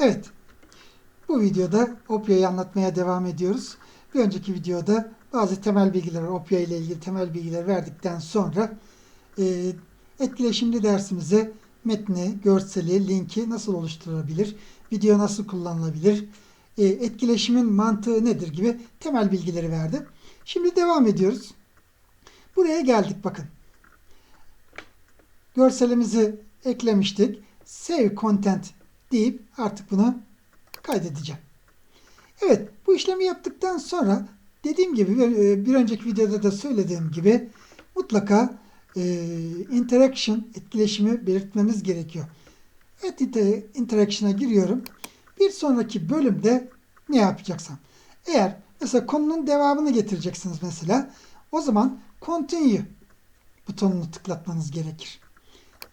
Evet. Bu videoda Opya'yı anlatmaya devam ediyoruz. Bir önceki videoda bazı temel bilgiler, Opya ile ilgili temel bilgiler verdikten sonra e, etkileşimli dersimize metni, görseli, linki nasıl oluşturulabilir, video nasıl kullanılabilir, e, etkileşimin mantığı nedir gibi temel bilgileri verdim. Şimdi devam ediyoruz. Buraya geldik bakın. Görselimizi eklemiştik. Save content deyip artık bunu kaydedeceğim. Evet bu işlemi yaptıktan sonra dediğim gibi bir önceki videoda da söylediğim gibi mutlaka e, interaction etkileşimi belirtmemiz gerekiyor. Evet interaction'a giriyorum. Bir sonraki bölümde ne yapacaksam. Eğer mesela konunun devamını getireceksiniz mesela o zaman continue butonunu tıklatmanız gerekir.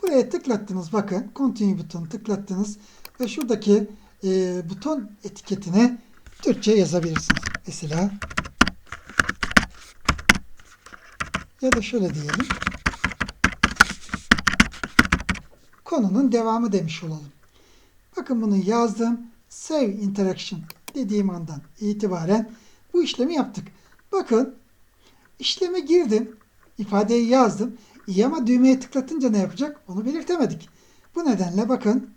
Buraya tıklattınız bakın continue butonu tıklattınız ve şuradaki e, buton etiketine Türkçe yazabilirsiniz. Mesela ya da şöyle diyelim. Konunun devamı demiş olalım. Bakın bunu yazdım. Save interaction dediğim andan itibaren bu işlemi yaptık. Bakın işleme girdim. ifadeyi yazdım. İyi ama düğmeye tıklatınca ne yapacak? Onu belirtemedik. Bu nedenle bakın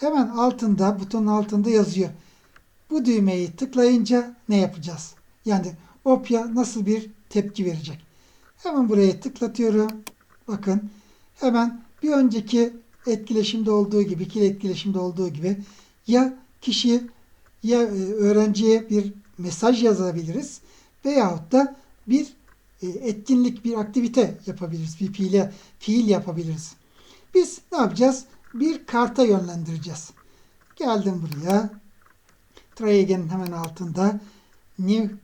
hemen altında butonun altında yazıyor. Bu düğmeyi tıklayınca ne yapacağız? Yani Opya nasıl bir tepki verecek? Hemen buraya tıklatıyorum. Bakın hemen bir önceki etkileşimde olduğu gibi, ikili etkileşimde olduğu gibi ya kişi ya e, öğrenciye bir mesaj yazabiliriz veyahut da bir e, etkinlik, bir aktivite yapabiliriz. Bir fiil, fiil yapabiliriz. Biz ne yapacağız? Bir karta yönlendireceğiz. Geldim buraya. Try hemen altında new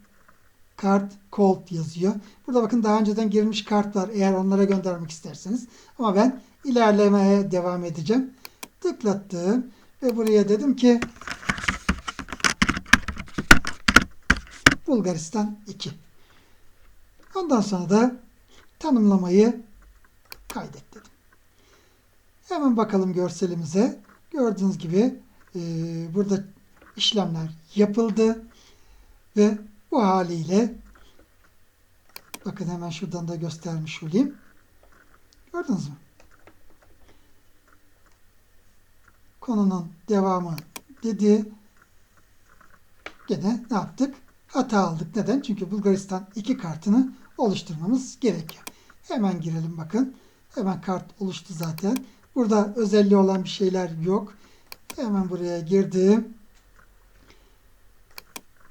kart cold yazıyor. Burada bakın daha önceden girilmiş kart var eğer onlara göndermek isterseniz. Ama ben ilerlemeye devam edeceğim. Tıklattım ve buraya dedim ki Bulgaristan 2. Ondan sonra da tanımlamayı kaydet dedim. Hemen bakalım görselimize. Gördüğünüz gibi e, burada işlemler yapıldı ve bu haliyle bakın hemen şuradan da göstermiş olayım. Gördünüz mü? Konunun devamı dedi. Gene ne yaptık? Hata aldık. Neden? Çünkü Bulgaristan iki kartını oluşturmamız gerekiyor. Hemen girelim bakın. Hemen kart oluştu zaten. Burada özelliği olan bir şeyler yok. Hemen buraya girdim.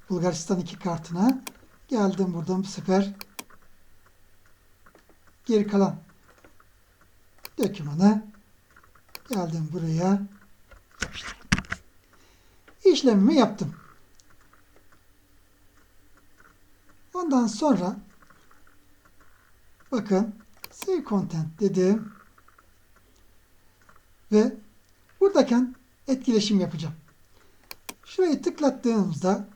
Bulgaristan iki kartına geldim buradan bu sefer geri kalan dokümanı geldim buraya. İşlemimi yaptım. Ondan sonra bakın save content dedim ve buradayken etkileşim yapacağım. Şurayı tıklattığımızda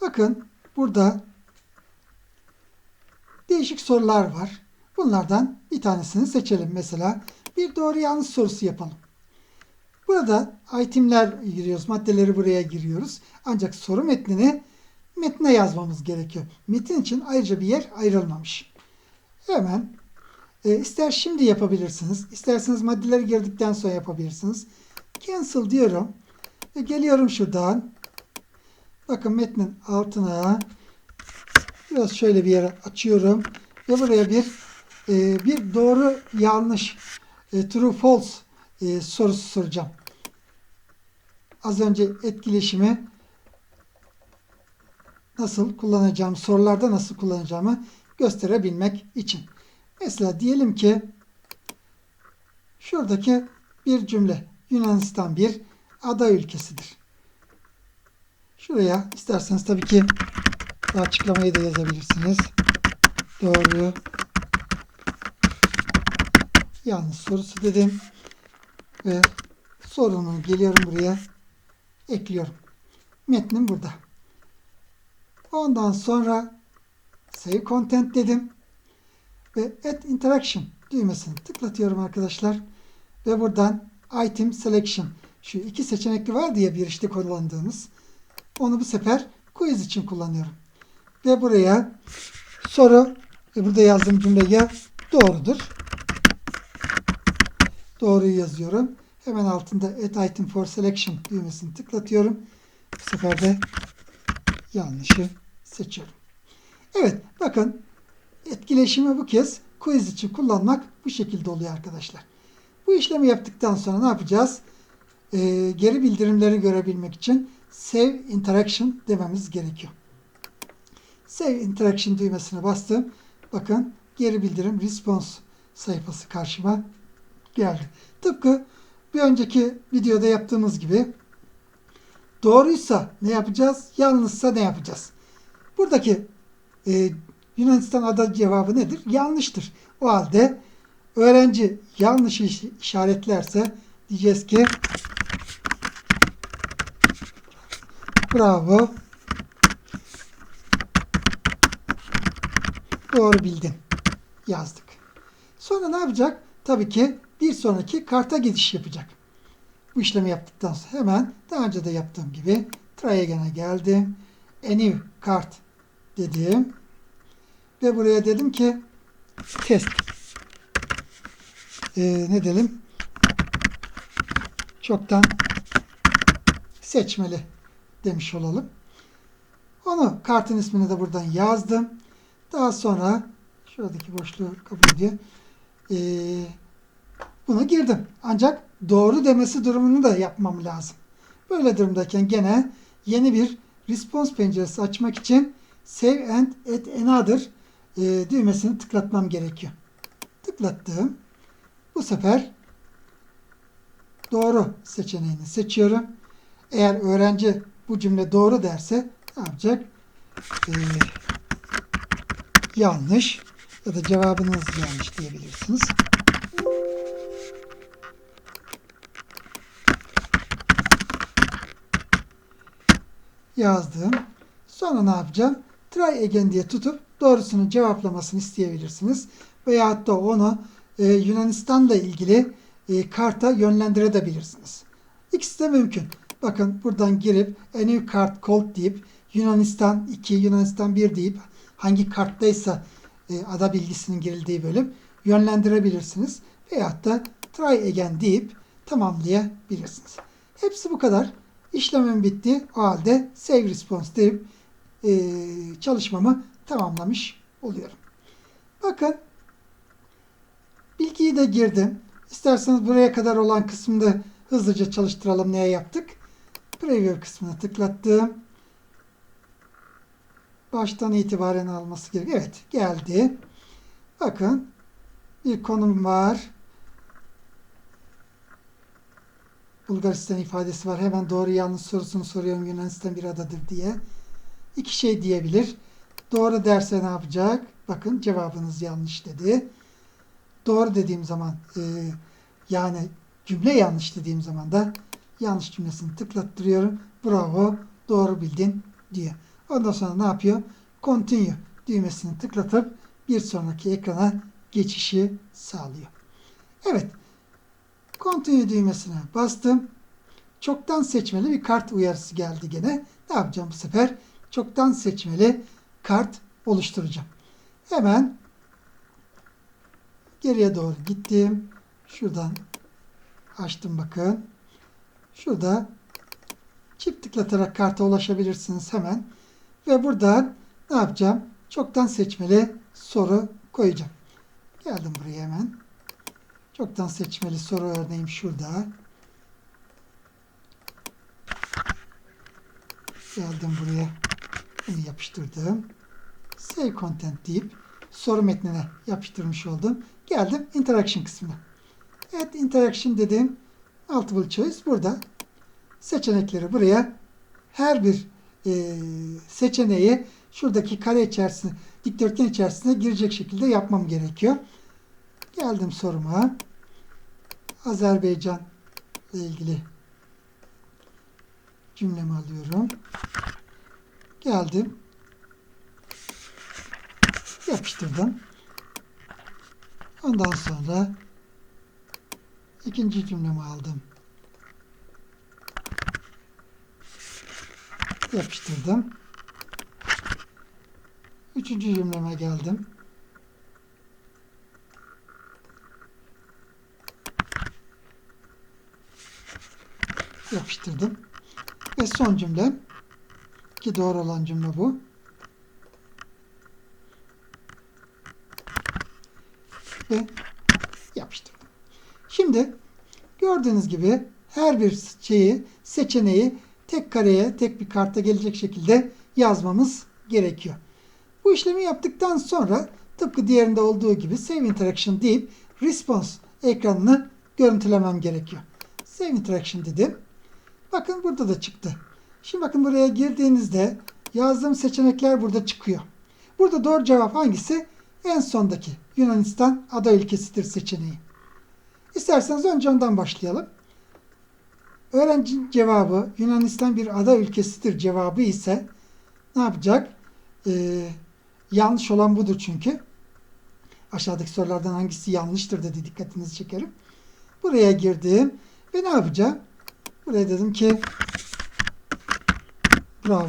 bakın burada değişik sorular var. Bunlardan bir tanesini seçelim. Mesela bir doğru yanlış sorusu yapalım. Burada itemler giriyoruz. Maddeleri buraya giriyoruz. Ancak soru metnini metne yazmamız gerekiyor. Metin için ayrıca bir yer ayrılmamış. Hemen e, ister şimdi yapabilirsiniz. isterseniz maddeleri girdikten sonra yapabilirsiniz. Cancel diyorum. Ve geliyorum şuradan. Bakın metnin altına biraz şöyle bir yere açıyorum. Ve buraya bir e, bir doğru yanlış e, true false e, sorusu soracağım. Az önce etkileşimi nasıl kullanacağım, sorularda nasıl kullanacağımı gösterebilmek için. Mesela diyelim ki şuradaki bir cümle Yunanistan bir ada ülkesidir. Şuraya isterseniz tabii ki açıklamayı da yazabilirsiniz. Doğru yanlış sorusu dedim ve sorunu geliyorum buraya ekliyorum. Metnim burada. Ondan sonra Save Content dedim. Ve Add Interaction düğmesini tıklatıyorum arkadaşlar. Ve buradan Item Selection şu iki seçenekli var diye bir işte kullandığımız. Onu bu sefer quiz için kullanıyorum. Ve buraya soru ve burada yazdığım cümle ya doğrudur. Doğruyu yazıyorum. Hemen altında add item for selection düğmesini tıklatıyorum. Bu sefer de yanlışı seçiyorum. Evet bakın etkileşimi bu kez quiz için kullanmak bu şekilde oluyor arkadaşlar. Bu işlemi yaptıktan sonra ne yapacağız? Ee, geri bildirimleri görebilmek için Save Interaction dememiz gerekiyor. Save Interaction düğmesine bastım. Bakın geri bildirim response sayfası karşıma geldi. Tıpkı bir önceki videoda yaptığımız gibi doğruysa ne yapacağız? Yanlışsa ne yapacağız? Buradaki e, Yunanistan ada cevabı nedir? Yanlıştır. O halde öğrenci yanlış iş- işaretlerse diyeceğiz ki bravo doğru bildin yazdık. Sonra ne yapacak? Tabii ki bir sonraki karta gidiş yapacak. Bu işlemi yaptıktan sonra hemen daha önce de yaptığım gibi try again'e geldim. A new kart dedim. Ve buraya dedim ki test. Ee, ne dedim? Çoktan seçmeli demiş olalım. Onu kartın ismini de buradan yazdım. Daha sonra şuradaki boşluğu kabul ediyor. Ee, bunu girdim. Ancak doğru demesi durumunu da yapmam lazım. Böyle durumdayken gene yeni bir response penceresi açmak için Save and Add Another e, düğmesini tıklatmam gerekiyor. Tıklattım. Bu sefer doğru seçeneğini seçiyorum. Eğer öğrenci bu cümle doğru derse ne yapacak? Ee, yanlış ya da cevabınız yanlış diyebilirsiniz. yazdım. Sonra ne yapacağım? Try again diye tutup doğrusunu cevaplamasını isteyebilirsiniz. Veyahut da onu e, Yunanistan'la ilgili e, karta yönlendirebilirsiniz. İkisi de mümkün. Bakın buradan girip a new card called deyip Yunanistan 2, Yunanistan 1 deyip hangi karttaysa e, ada bilgisinin girildiği bölüm yönlendirebilirsiniz. Veyahut da try again deyip tamamlayabilirsiniz. Hepsi bu kadar. İşlemim bitti. O halde save response deyip e, çalışmamı tamamlamış oluyorum. Bakın bilgiyi de girdim. İsterseniz buraya kadar olan kısmını hızlıca çalıştıralım. Neye yaptık? Preview kısmına tıklattım. Baştan itibaren alması gerekiyor. Evet geldi. Bakın bir konum var. Bulgaristan ifadesi var. Hemen doğru yanlış sorusunu soruyorum Yunanistan bir adadır diye. İki şey diyebilir. Doğru derse ne yapacak? Bakın cevabınız yanlış dedi. Doğru dediğim zaman e, yani cümle yanlış dediğim zaman da yanlış cümlesini tıklattırıyorum. Bravo doğru bildin diyor. Ondan sonra ne yapıyor? Continue düğmesini tıklatıp bir sonraki ekrana geçişi sağlıyor. Evet. Continue düğmesine bastım. Çoktan seçmeli bir kart uyarısı geldi gene. Ne yapacağım bu sefer? Çoktan seçmeli kart oluşturacağım. Hemen geriye doğru gittim. Şuradan açtım bakın. Şurada çift tıklatarak karta ulaşabilirsiniz hemen. Ve buradan ne yapacağım? Çoktan seçmeli soru koyacağım. Geldim buraya hemen. Çoktan seçmeli soru örneğim şurada. Geldim buraya. Bunu yapıştırdım. Save content deyip soru metnine yapıştırmış oldum. Geldim interaction kısmına. Evet interaction dedim. Multiple choice burada. Seçenekleri buraya her bir e, seçeneği şuradaki kare içerisinde dikdörtgen içerisine girecek şekilde yapmam gerekiyor. Geldim soruma. Azerbaycan ile ilgili cümlemi alıyorum. Geldim. Yapıştırdım. Ondan sonra ikinci cümlemi aldım. Yapıştırdım. Üçüncü cümleme geldim. Yapıştırdım. Ve son cümlem ki doğru olan cümle bu. Ve yapıştırdım. Şimdi gördüğünüz gibi her bir şeyi, seçeneği tek kareye, tek bir karta gelecek şekilde yazmamız gerekiyor. Bu işlemi yaptıktan sonra tıpkı diğerinde olduğu gibi Save Interaction deyip Response ekranını görüntülemem gerekiyor. Save Interaction dedim. Bakın burada da çıktı. Şimdi bakın buraya girdiğinizde yazdığım seçenekler burada çıkıyor. Burada doğru cevap hangisi? En sondaki Yunanistan ada ülkesidir seçeneği. İsterseniz önce ondan başlayalım. Öğrenci cevabı Yunanistan bir ada ülkesidir cevabı ise ne yapacak? Ee, yanlış olan budur çünkü. Aşağıdaki sorulardan hangisi yanlıştır dedi dikkatinizi çekerim. Buraya girdim ve ne yapacağım? Buraya dedim ki bravo.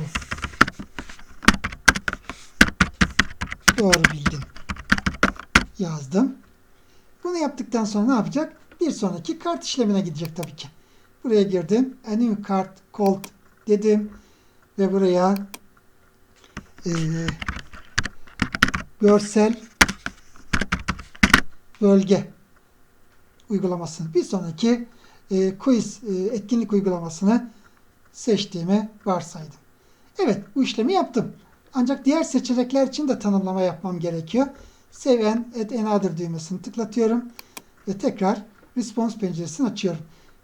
Doğru bildin. Yazdım. Bunu yaptıktan sonra ne yapacak? Bir sonraki kart işlemine gidecek tabii ki. Buraya girdim. New card called dedim. Ve buraya e, görsel bölge uygulamasını bir sonraki e, quiz e, etkinlik uygulamasını seçtiğimi varsaydım. Evet bu işlemi yaptım. Ancak diğer seçenekler için de tanımlama yapmam gerekiyor. Save and add another düğmesini tıklatıyorum ve tekrar response penceresini açıyorum.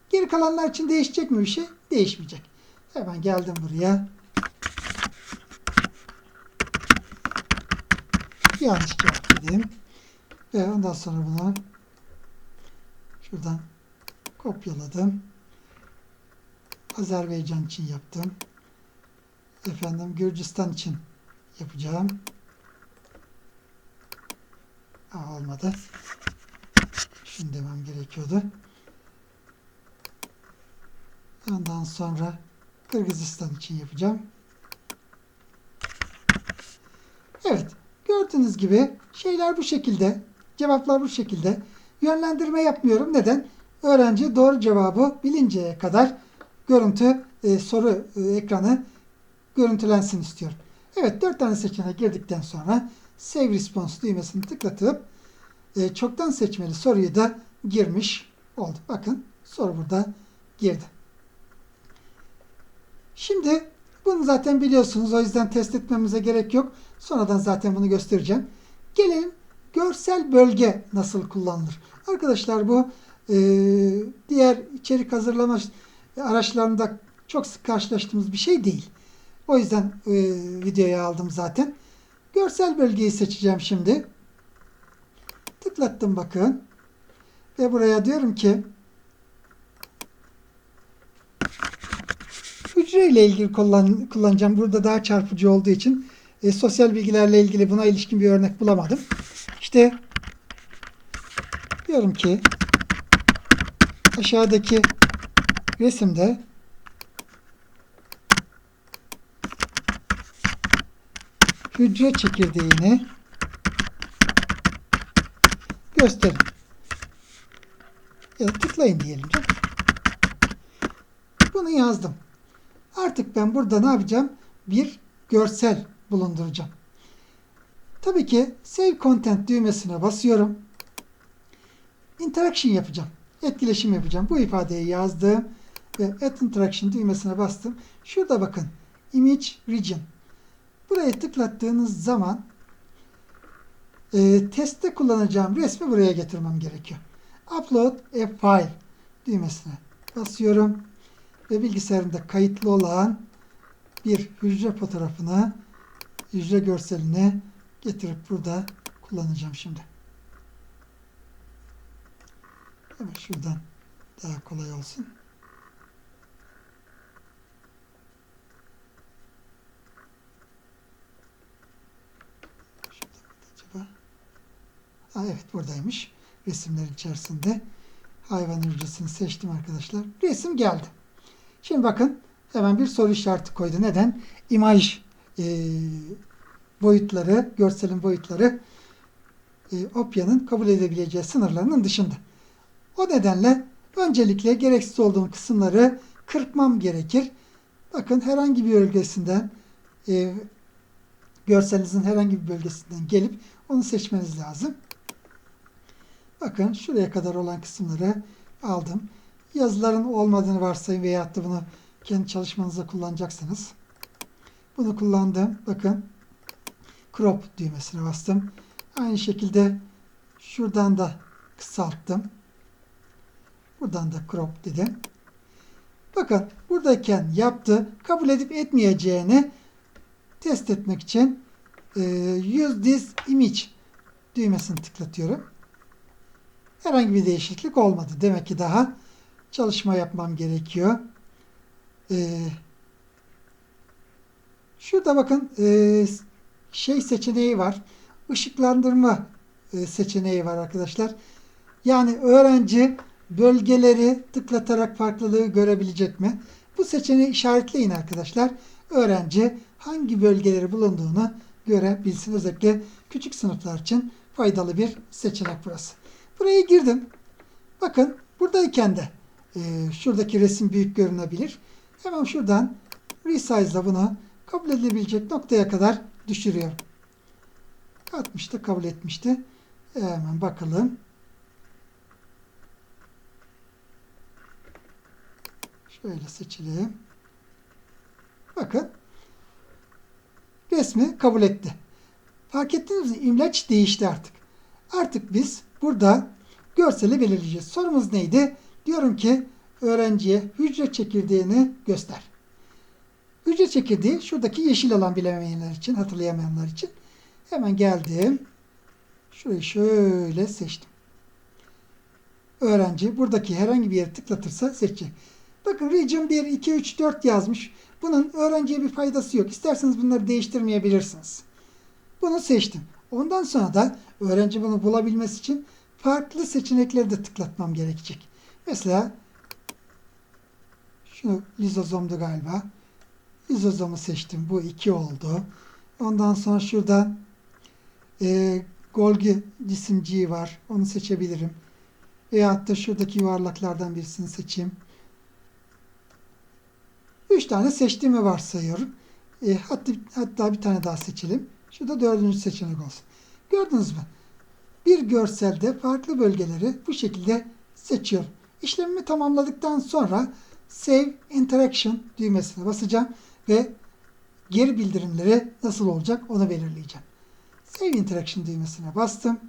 Geri kalanlar için değişecek mi bir şey? Değişmeyecek. Hemen geldim buraya. Yanlış cevap dedim. Ve ondan sonra bunu şuradan kopyaladım. Azerbaycan için yaptım. Efendim Gürcistan için yapacağım. Aa, olmadı. Şunu demem gerekiyordu. Ondan sonra Kırgızistan için yapacağım. Evet. Gördüğünüz gibi şeyler bu şekilde. Cevaplar bu şekilde. Yönlendirme yapmıyorum. Neden? Öğrenci doğru cevabı bilinceye kadar görüntü e, soru e, ekranı görüntülensin istiyorum. Evet dört tane seçeneğe girdikten sonra Save Response düğmesini tıklatıp e, çoktan seçmeli soruyu da girmiş oldu. Bakın soru burada girdi. Şimdi bunu zaten biliyorsunuz. O yüzden test etmemize gerek yok. Sonradan zaten bunu göstereceğim. Gelelim görsel bölge nasıl kullanılır? Arkadaşlar bu e, diğer içerik hazırlama araçlarında çok sık karşılaştığımız bir şey değil. O yüzden e, videoya aldım zaten. Görsel bölgeyi seçeceğim şimdi. Tıklattım bakın. Ve buraya diyorum ki hücre ile ilgili kullan, kullanacağım. Burada daha çarpıcı olduğu için e, sosyal bilgilerle ilgili buna ilişkin bir örnek bulamadım. İşte diyorum ki aşağıdaki resimde hücre çekirdeğini gösterin. Ya tıklayın diyelim. Canım. Bunu yazdım. Artık ben burada ne yapacağım? Bir görsel bulunduracağım. Tabii ki Save Content düğmesine basıyorum. Interaction yapacağım. Etkileşim yapacağım. Bu ifadeyi yazdım ve Add Interaction düğmesine bastım. Şurada bakın. Image Region. Buraya tıklattığınız zaman e, testte kullanacağım resmi buraya getirmem gerekiyor. Upload a file düğmesine basıyorum ve bilgisayarımda kayıtlı olan bir hücre fotoğrafını hücre görselini getirip burada kullanacağım şimdi. Hemen şuradan daha kolay olsun. Ha, evet buradaymış. Resimler içerisinde hayvan hücresini seçtim arkadaşlar. Resim geldi. Şimdi bakın hemen bir soru işareti koydu. Neden? İmaj e, boyutları, görselin boyutları e, Opya'nın kabul edebileceği sınırlarının dışında. O nedenle öncelikle gereksiz olduğum kısımları kırpmam gerekir. Bakın herhangi bir bölgesinden e, görselinizin herhangi bir bölgesinden gelip onu seçmeniz lazım. Bakın şuraya kadar olan kısımları aldım. Yazıların olmadığını varsayın veyahut da bunu kendi çalışmanızda kullanacaksınız. Bunu kullandım. Bakın crop düğmesine bastım. Aynı şekilde şuradan da kısalttım. Buradan da crop dedim. Bakın buradayken yaptı. Kabul edip etmeyeceğini test etmek için e, use this image düğmesini tıklatıyorum. Herhangi bir değişiklik olmadı. Demek ki daha çalışma yapmam gerekiyor. E, şurada bakın e, şey seçeneği var. Işıklandırma e, seçeneği var arkadaşlar. Yani öğrenci bölgeleri tıklatarak farklılığı görebilecek mi? Bu seçeneği işaretleyin arkadaşlar. Öğrenci hangi bölgeleri bulunduğunu görebilsin. Özellikle küçük sınıflar için faydalı bir seçenek burası. Buraya girdim. Bakın buradayken de e, şuradaki resim büyük görünebilir. Hemen şuradan resize'la bunu kabul edilebilecek noktaya kadar düşürüyorum. 60'ta kabul etmişti. Hemen bakalım. Şöyle seçelim. Bakın. Resmi kabul etti. Fark ettiniz mi? İmleç değişti artık. Artık biz burada görseli belirleyeceğiz. Sorumuz neydi? Diyorum ki öğrenciye hücre çekirdeğini göster. Hücre çekirdeği şuradaki yeşil olan bilemeyenler için, hatırlayamayanlar için. Hemen geldim. Şurayı şöyle seçtim. Öğrenci buradaki herhangi bir yere tıklatırsa seçecek. Bakın region 1, 2, 3, 4 yazmış. Bunun öğrenciye bir faydası yok. İsterseniz bunları değiştirmeyebilirsiniz. Bunu seçtim. Ondan sonra da öğrenci bunu bulabilmesi için farklı seçenekleri de tıklatmam gerekecek. Mesela şunu lizozomdu galiba. Lizozomu seçtim. Bu 2 oldu. Ondan sonra şurada e, Golgi cisimciği var. Onu seçebilirim. Veyahut da şuradaki yuvarlaklardan birisini seçeyim. 3 tane seçtiğimi varsayıyorum. E, hatta, hatta bir tane daha seçelim. Şurada dördüncü seçenek olsun. Gördünüz mü? Bir görselde farklı bölgeleri bu şekilde seçiyorum. İşlemimi tamamladıktan sonra Save Interaction düğmesine basacağım ve geri bildirimleri nasıl olacak onu belirleyeceğim. Save Interaction düğmesine bastım.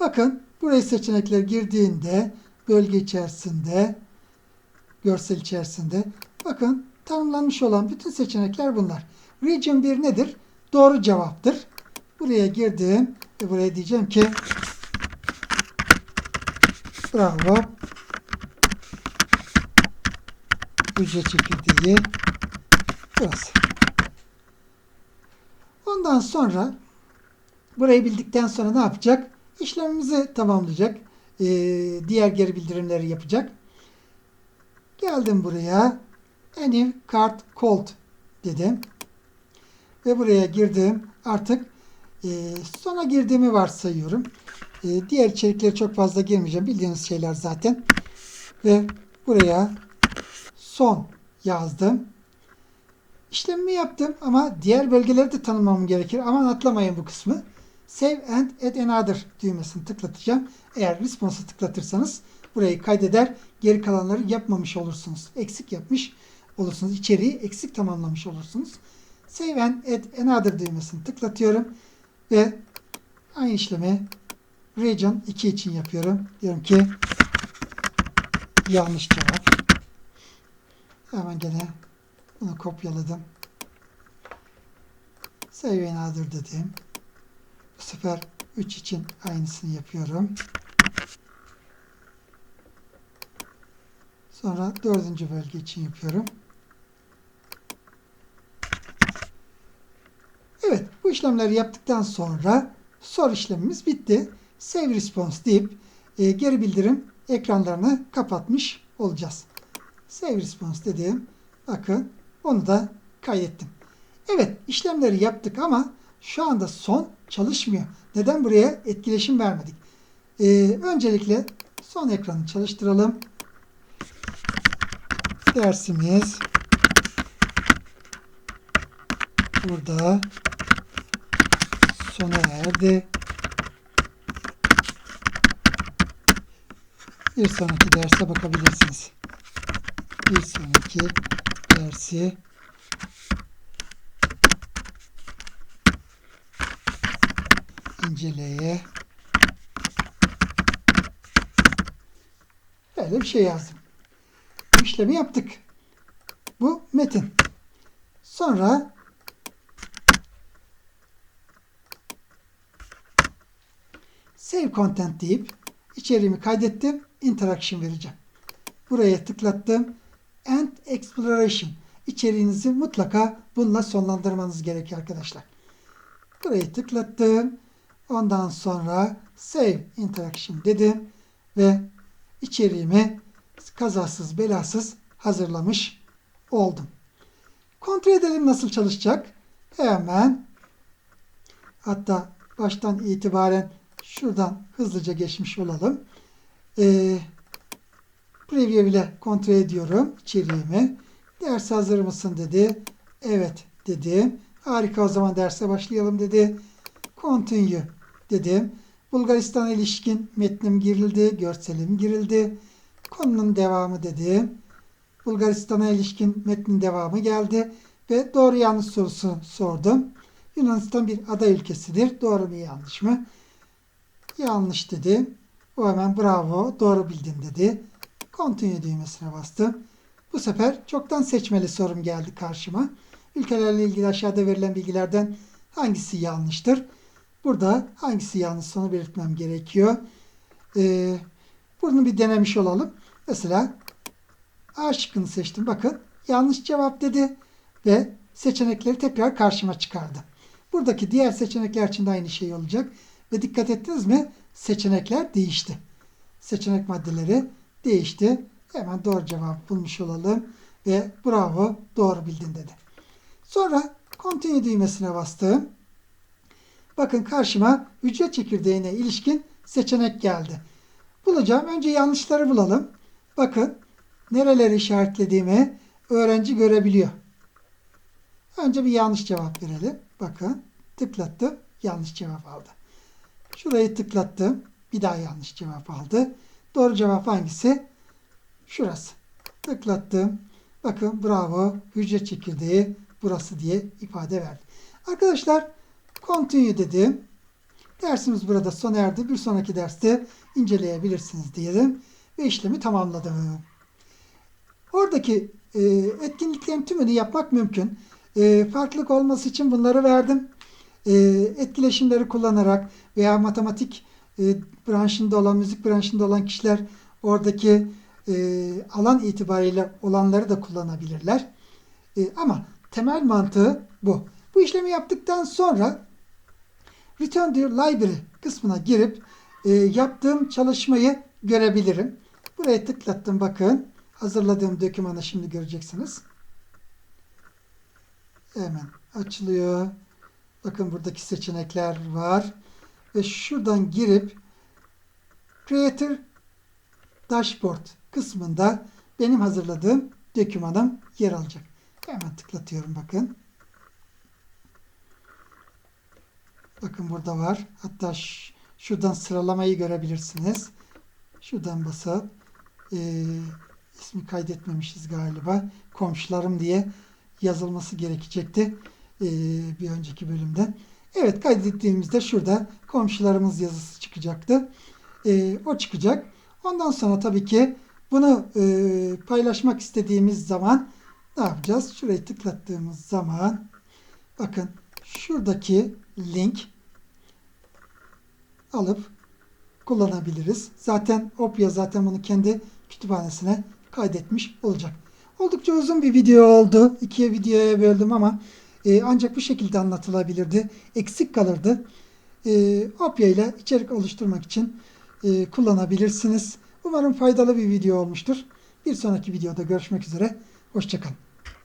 Bakın buraya seçenekler girdiğinde bölge içerisinde görsel içerisinde bakın tanımlanmış olan bütün seçenekler bunlar. Region 1 nedir? Doğru cevaptır. Buraya girdim ve buraya diyeceğim ki bravo hücre çekirdeği burası. Ondan sonra burayı bildikten sonra ne yapacak? İşlemimizi tamamlayacak. Ee, diğer geri bildirimleri yapacak. Geldim buraya. Any card called dedim. Ve buraya girdim. Artık e, sona girdiğimi varsayıyorum. E, diğer içerikleri çok fazla girmeyeceğim. Bildiğiniz şeyler zaten. Ve buraya son yazdım. İşlemimi yaptım ama diğer bölgeleri de tanımlamam gerekir. Aman atlamayın bu kısmı. Save and add another düğmesini tıklatacağım. Eğer response'ı tıklatırsanız burayı kaydeder. Geri kalanları yapmamış olursunuz. Eksik yapmış olursunuz. İçeriği eksik tamamlamış olursunuz. Save add another düğmesini tıklatıyorum. Ve aynı işlemi region 2 için yapıyorum. Diyorum ki yanlış cevap. Hemen gene bunu kopyaladım. Save another dedim. Bu sefer 3 için aynısını yapıyorum. Sonra dördüncü bölge için yapıyorum. Evet, bu işlemleri yaptıktan sonra soru işlemimiz bitti. Save response deyip e, geri bildirim ekranlarını kapatmış olacağız. Save response dediğim Bakın onu da kaydettim. Evet işlemleri yaptık ama şu anda son çalışmıyor. Neden buraya etkileşim vermedik? Ee, öncelikle son ekranı çalıştıralım. Dersimiz burada sona erdi. Bir sonraki derse bakabilirsiniz. Bir sonraki dersi inceleye böyle bir şey yazdım. Bu işlemi yaptık. Bu metin. Sonra Save Content deyip içeriğimi kaydettim. Interaction vereceğim. Buraya tıklattım. End Exploration. İçeriğinizi mutlaka bununla sonlandırmanız gerekiyor arkadaşlar. Burayı tıklattım. Ondan sonra Save Interaction dedim ve içeriğimi kazasız belasız hazırlamış oldum. Kontrol edelim nasıl çalışacak. Hemen hatta baştan itibaren şuradan hızlıca geçmiş olalım. Ee, preview ile kontrol ediyorum içeriğimi. Ders hazır mısın dedi. Evet dedim. Harika o zaman derse başlayalım dedi. Continue dedim. Bulgaristan'a ilişkin metnim girildi, görselim girildi. Konunun devamı dedim. Bulgaristan'a ilişkin metnin devamı geldi ve doğru yanlış sorusu sordum. Yunanistan bir ada ülkesidir. Doğru mu yanlış mı? Yanlış dedi. O hemen bravo doğru bildin dedi. Continue düğmesine bastım. Bu sefer çoktan seçmeli sorum geldi karşıma. Ülkelerle ilgili aşağıda verilen bilgilerden hangisi yanlıştır? Burada hangisi yanlış onu belirtmem gerekiyor. Ee, bunu bir denemiş olalım. Mesela A şıkkını seçtim. Bakın yanlış cevap dedi ve seçenekleri tekrar karşıma çıkardı. Buradaki diğer seçenekler için de aynı şey olacak. Ve dikkat ettiniz mi? Seçenekler değişti. Seçenek maddeleri değişti. Hemen doğru cevap bulmuş olalım. Ve bravo doğru bildin dedi. Sonra continue düğmesine bastım. Bakın karşıma hücre çekirdeğine ilişkin seçenek geldi. Bulacağım. Önce yanlışları bulalım. Bakın nereleri işaretlediğimi öğrenci görebiliyor. Önce bir yanlış cevap verelim. Bakın tıklattım. Yanlış cevap aldı. Şurayı tıklattım. Bir daha yanlış cevap aldı. Doğru cevap hangisi? Şurası. Tıklattım. Bakın bravo hücre çekirdeği burası diye ifade verdi. Arkadaşlar continue dedim. Dersimiz burada sona erdi. Bir sonraki derste inceleyebilirsiniz diyelim. Ve işlemi tamamladım. Oradaki e, etkinliklerin tümünü yapmak mümkün. E, farklılık olması için bunları verdim. E, etkileşimleri kullanarak veya matematik e, branşında olan, müzik branşında olan kişiler oradaki e, alan itibariyle olanları da kullanabilirler. E, ama temel mantığı bu. Bu işlemi yaptıktan sonra Return to Library kısmına girip e, yaptığım çalışmayı görebilirim. Buraya tıklattım bakın. Hazırladığım dokümanı şimdi göreceksiniz. Hemen açılıyor. Bakın buradaki seçenekler var. Ve şuradan girip Creator Dashboard kısmında benim hazırladığım dokümanım yer alacak. Hemen tıklatıyorum bakın. Bakın burada var. Hatta şuradan sıralamayı görebilirsiniz. Şuradan basıp e, ismi kaydetmemişiz galiba. Komşularım diye yazılması gerekecekti. E, bir önceki bölümden. Evet kaydettiğimizde şurada komşularımız yazısı çıkacaktı. E, o çıkacak. Ondan sonra tabii ki bunu e, paylaşmak istediğimiz zaman ne yapacağız? Şurayı tıklattığımız zaman bakın şuradaki link alıp kullanabiliriz. Zaten Opya zaten bunu kendi kütüphanesine kaydetmiş olacak. Oldukça uzun bir video oldu. İkiye videoya böldüm ama e, ancak bu şekilde anlatılabilirdi. Eksik kalırdı. E, Opya ile içerik oluşturmak için e, kullanabilirsiniz. Umarım faydalı bir video olmuştur. Bir sonraki videoda görüşmek üzere. Hoşçakalın.